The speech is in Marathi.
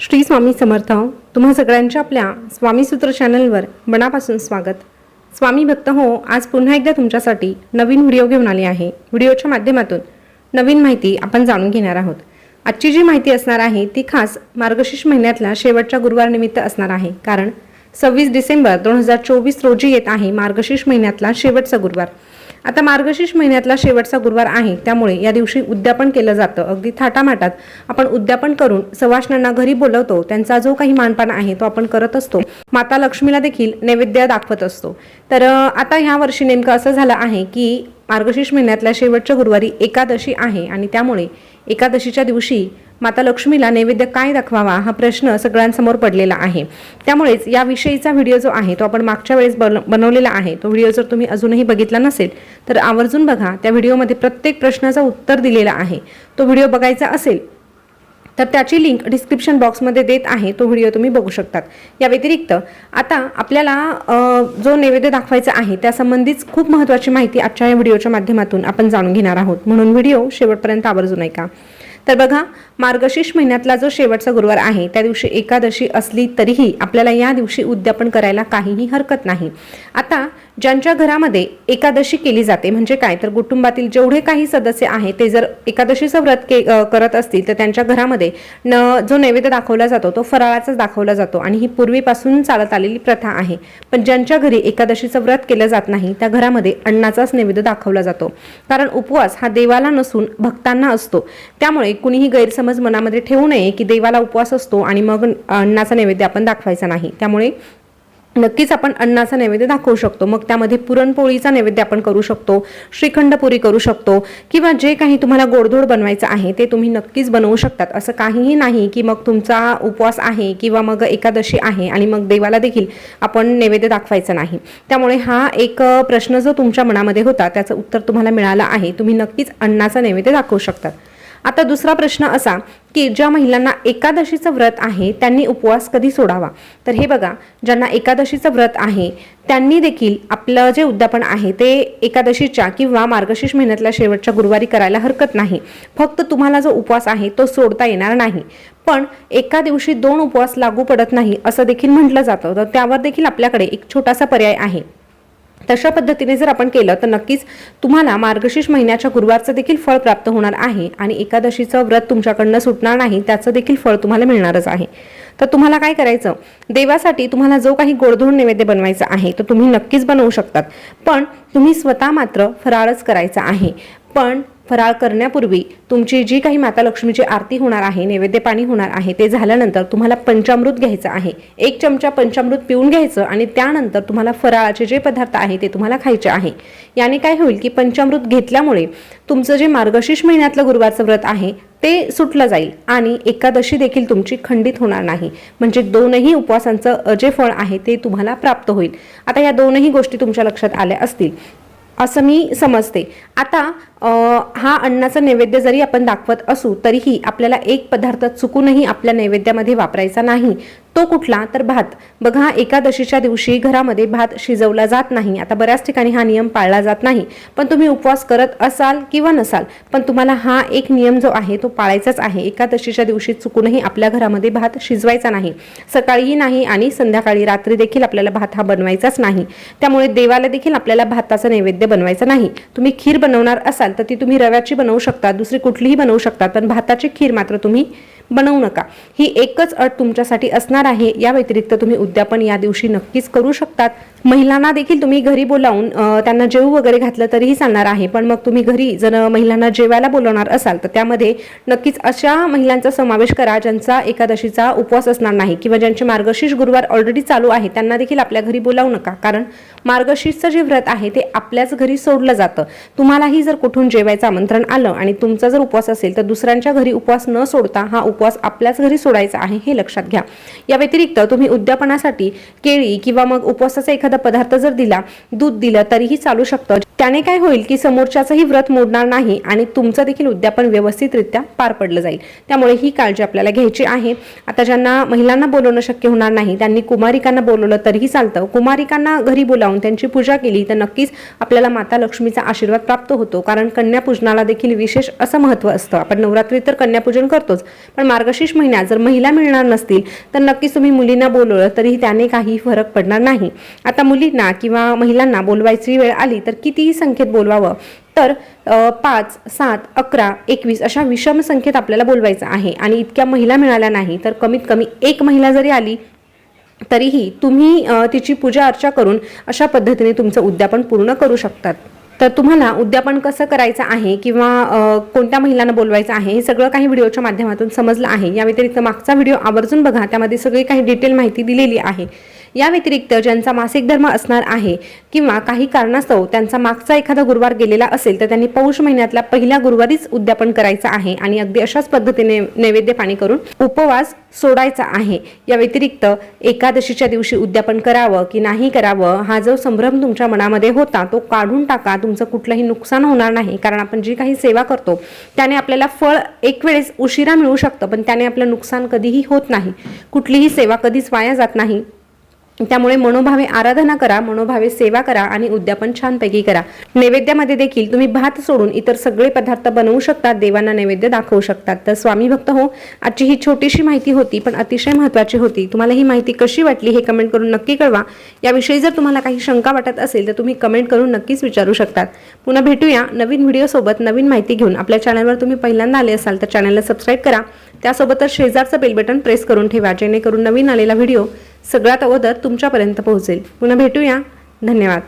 श्री स्वामी समर्थ तुम्हा सगळ्यांच्या आपल्या स्वामीसूत्र चॅनलवर मनापासून स्वागत. स्वामी भक्त हो आज पुन्हा एकदा तुमच्यासाठी नवीन व्हिडिओ घेऊन आले आहे. व्हिडिओच्या माध्यमातून नवीन माहिती आपण जाणून घेणार आहोत. आजची जी माहिती असणार आहे ती खास मार्गशीर्ष महिन्यातल्या शेवटच्या गुरुवार निमित्त असणार आहे. कारण सव्वीस डिसेंबर दोन हजार चोवीस रोजी येत आहे मार्गशीर्ष महिन्यातला शेवटचा गुरुवार. आता मार्गशीर्ष महिन्यातला शेवटचा गुरुवार आहे. त्यामुळे या दिवशी उद्यापन केलं जातं. अगदी थाटामाटात आपण उद्यापन करून सवाष्णांना घरी बोलवतो. त्यांचा जो काही मानपान आहे तो आपण करत असतो. माता लक्ष्मीला देखील नैवेद्य दाखवत असतो. तर आता ह्या वर्षी नेमकं असं झालं आहे की मार्गशीर्ष महिन्यातल्या शेवटच्या गुरुवारी एकादशी आहे आणि त्यामुळे एकादशीच्या दिवशी माता लक्ष्मीला नैवेद्य काय दाखवावा हा प्रश्न सगळ्यांसमोर पडलेला आहे. त्यामुळेच याविषयीचा व्हिडिओ जो आहे तो आपण मागच्या वेळेस बन बनवलेला आहे. तो व्हिडिओ जर तुम्ही अजूनही बघितला नसेल तर आवर्जून बघा. त्या व्हिडिओमध्ये प्रत्येक प्रश्नाचं उत्तर दिलेला आहे. तो व्हिडिओ बघायचा असेल तर त्याची लिंक डिस्क्रिप्शन बॉक्समध्ये देत आहे. तो व्हिडिओ तुम्ही बघू शकतात. या व्यतिरिक्त आता आपल्याला जो नैवेद्य दाखवायचा आहे त्यासंबंधीच खूप महत्त्वाची माहिती आजच्या या व्हिडिओच्या माध्यमातून आपण जाणून घेणार आहोत. म्हणून व्हिडिओ शेवटपर्यंत आवर्जून ऐका. तर बघा मार्गशीर्ष महिन्यातला जो शेवटचा गुरुवार आहे त्या दिवशी एकादशी असली तरीही आपल्याला या दिवशी उद्यापन करायला काहीही हरकत नाही. आता ज्यांच्या घरामध्ये एकादशी केली जाते म्हणजे काय? तर कुटुंबातील जेवढे काही सदस्य आहेत ते जर एकादशीचं व्रत के करत असतील तर त्यांच्या घरामध्ये न जो नैवेद्य दाखवला जातो तो फराळाचाच दाखवला जातो आणि ही पूर्वीपासून चालत आलेली प्रथा आहे. पण ज्यांच्या घरी एकादशीचं व्रत केलं जात नाही त्या घरामध्ये अन्नाचाच नैवेद्य दाखवला जातो. कारण उपवास हा देवाला नसून भक्तांना असतो. त्यामुळे कुणीही गैरसमज मनामध्ये ठेवू नये की देवाला उपवास असतो आणि मग अन्नाचा नैवेद्य आपण दाखवायचा नाही. त्यामुळे नक्कीच आपण अन्नाचा नैवेद्य दाखवू शकतो. मग त्यामध्ये पुरणपोळीचा नैवेद्य आपण करू शकतो श्रीखंडपुरी करू शकतो किंवा जे काही तुम्हाला गोडधोड बनवायचं आहे ते तुम्ही नक्कीच बनवू शकतात. असं काहीही नाही की मग तुमचा उपवास आहे किंवा मग एकादशी आहे आणि मग देवाला देखील आपण नैवेद्य दाखवायचं नाही. त्यामुळे हा एक प्रश्न जो तुमच्या मनामध्ये होता त्याचं उत्तर तुम्हाला मिळालं आहे. तुम्ही नक्कीच अन्नाचा नैवेद्य दाखवू शकतात. आता दुसरा प्रश्न असा की ज्या महिलांना एकादशीचं व्रत आहे त्यांनी उपवास कधी सोडावा? तर हे बघा ज्यांना एकादशीचं व्रत आहे त्यांनी देखील आपलं जे उद्यापन आहे ते एकादशीच्या किंवा मार्गशीर्ष महिन्यातल्या शेवटच्या गुरुवारी करायला हरकत नाही. फक्त तुम्हाला जो उपवास आहे तो सोडता येणार नाही. पण एका दिवशी दोन उपवास लागू पडत नाही असं देखील म्हटलं जातं. तर त्यावर देखील आपल्याकडे एक छोटासा पर्याय आहे. तशा पद्धतीने जर आपण केलं तर नक्कीच तुम्हाला मार्गशीर्ष महिन्याच्या गुरुवारचं देखील फळ प्राप्त होणार आहे आणि एकादशीचं व्रत तुमच्याकडनं सुटणार नाही त्याचं देखील फळ तुम्हाला मिळणारच आहे. तर तुम्हाला काय करायचं? देवासाठी तुम्हाला जो काही गोडधोड नैवेद्य बनवायचा आहे तो तुम्ही नक्कीच बनवू शकतात. पण तुम्ही स्वतः मात्र फराळच करायचा आहे. पण फराळ करण्यापूर्वी तुमची जी काही माता लक्ष्मीची आरती होणार आहे नैवेद्य पाणी होणार आहे ते झाल्यानंतर तुम्हाला पंचामृत घ्यायचं आहे. एक चमचा पंचामृत पिऊन घ्यायचं आणि त्यानंतर तुम्हाला फराळाचे जे पदार्थ आहे ते तुम्हाला खायचे आहे. याने काय होईल की पंचामृत घेतल्यामुळे तुमचं जे मार्गशीर्ष महिन्यातलं गुरुवारचं व्रत आहे ते सुटलं जाईल आणि एकादशी देखील तुमची खंडित होणार नाही. म्हणजे दोनही उपवासांचं जे फळ आहे ते तुम्हाला प्राप्त होईल. आता या दोनही गोष्टी तुमच्या लक्षात आल्या असतील. असं मी समजते. आता हा अन्नाचा नैवेद्य जरी आपण दाखवत असू तरीही आपल्याला एक पदार्थ चुकूनही आपल्या नैवेद्यामध्ये वापरायचा नाही. तो कुठला तर भात. बघा एकादशीच्या दिवशी घरामध्ये भात शिजवला जात नाही. आता बऱ्याच ठिकाणी हा नियम पाळला जात नाही. पण तुम्ही उपवास करत असाल किंवा नसाल पण तुम्हाला हा एक नियम जो आहे तो पाळायचाच आहे. एकादशीच्या दिवशी चुकूनही आपल्या घरामध्ये भात शिजवायचा नाही. सकाळीही नाही आणि संध्याकाळी रात्री देखील आपल्याला भात हा बनवायचाच नाही. त्यामुळे देवाला देखील आपल्याला भाताचा नैवेद्य बनवायचा नाही. तुम्ही खीर बनवणार असाल तर ती तुम्ही रव्याची बनवू शकता दुसरी कुठलीही बनवू शकता पण भाताची खीर मात्र तुम्ही बनवू नका. ही एकच अट तुमच्यासाठी असणार आहे. या व्यतिरिक्त तुम्ही उद्यापन या दिवशी नक्कीच करू शकतात. महिलांना देखील तुम्ही घरी बोलावून त्यांना जेवू वगैरे घातलं तरीही चालणार आहे. पण मग तुम्ही घरी जर महिलांना जेवायला बोलवणार असाल तर त्यामध्ये नक्कीच अशा महिलांचा समावेश करा ज्यांचा एकादशीचा उपवास असणार नाही किंवा ज्यांचे मार्गशीर्ष गुरुवार ऑलरेडी चालू आहे त्यांना देखील आपल्या घरी बोलावू नका. कारण मार्गशीर्षचं जे व्रत आहे ते आपल्याच घरी सोडलं जातं. तुम्हालाही जर कुठून जेवायचं आमंत्रण आलं आणि तुमचा जर उपवास असेल तर दुसऱ्यांच्या घरी उपवास न सोडता हा उपवास आपल्याच घरी सोडायचा आहे हे लक्षात घ्या. या व्यतिरिक्त तुम्ही उद्यापनासाठी केळी किंवा मग उपवासाचा एखादा पदार्थ जर दिला दूध दिलं तरीही चालू शकतं. त्याने काय होईल की समोरच्याचंही व्रत मोडणार नाही आणि तुमचं देखील उद्यापन व्यवस्थितरित्या पार पडलं जाईल. त्यामुळे ही काळजी आपल्याला घ्यायची आहे. आता ज्यांना महिलांना बोलवणं शक्य होणार नाही त्यांनी कुमारिकांना बोलवलं तरीही चालतं. कुमारिकांना घरी बोलावून त्यांची पूजा केली तर नक्कीच आपल्याला माता लक्ष्मीचा आशीर्वाद प्राप्त होतो. कारण कन्यापूजनाला देखील विशेष असं महत्त्व असतं. आपण नवरात्रीत तर कन्यापूजन करतोच. पण मार्गशीर्ष महिन्यात जर महिला मिळणार नसतील तर नक्कीच तुम्ही मुलींना बोलवलं तरीही त्याने काही फरक पडणार नाही. आता मुलींना किंवा महिलांना बोलवायची वेळ आली तर किती कितीही संख्येत बोलवावं तर पाच सात अकरा एकवीस अशा विषम संख्येत आपल्याला बोलवायचं आहे. आणि इतक्या महिला मिळाल्या नाही तर कमीत कमी एक महिला जरी आली तरीही तुम्ही तिची पूजा अर्चा करून अशा पद्धतीने तुमचं उद्यापन पूर्ण करू शकतात. तर तुम्हाला उद्यापन कसं करायचं आहे किंवा कोणत्या महिलांना बोलवायचं आहे हे सगळं काही व्हिडिओच्या माध्यमातून समजलं आहे. या व्यतिरिक्त मागचा व्हिडिओ आवर्जून बघा त्यामध्ये सगळी काही डिटेल माहिती दिलेली आहे. या व्यतिरिक्त ज्यांचा मासिक धर्म असणार आहे किंवा काही कारणास्तव त्यांचा मागचा एखादा गुरुवार गेलेला असेल तर त्यांनी पौष महिन्यातला पहिल्या गुरुवारीच उद्यापन करायचं आहे आणि अगदी अशाच पद्धतीने नैवेद्य पाणी करून उपवास सोडायचा आहे. या व्यतिरिक्त एकादशीच्या दिवशी उद्यापन करावं की नाही करावं हा जो संभ्रम तुमच्या मनामध्ये होता तो काढून टाका. तुमचं कुठलंही नुकसान होणार नाही कारण आपण जी काही सेवा करतो त्याने आपल्याला फळ एक वेळेस उशिरा मिळू शकतं पण त्याने आपलं नुकसान कधीही होत नाही. कुठलीही सेवा कधीच वाया जात नाही. त्यामुळे मनोभावे आराधना करा मनोभावे सेवा करा आणि उद्यापन छानपैकी करा. नैवेद्यामध्ये देखील तुम्ही भात सोडून इतर सगळे पदार्थ बनवू शकतात देवांना नैवेद्य दाखवू शकतात. तर स्वामी भक्त हो आजची ही छोटीशी माहिती होती पण अतिशय महत्त्वाची होती. तुम्हाला ही माहिती कशी वाटली हे कमेंट करून नक्की कळवा. याविषयी जर तुम्हाला काही शंका वाटत असेल तर तुम्ही कमेंट करून नक्कीच विचारू शकतात. पुन्हा भेटूया नवीन व्हिडिओसोबत नवीन माहिती घेऊन. आपल्या चॅनलवर तुम्ही पहिल्यांदा आले असाल तर चॅनलला सबस्क्राईब करा. त्यासोबतच शेजारचं बेल बटन प्रेस करून ठेवा जेणेकरून नवीन आलेला व्हिडिओ सगळ्यात अगोदर तुमच्यापर्यंत पोहोचेल. पुन्हा भेटूया. धन्यवाद.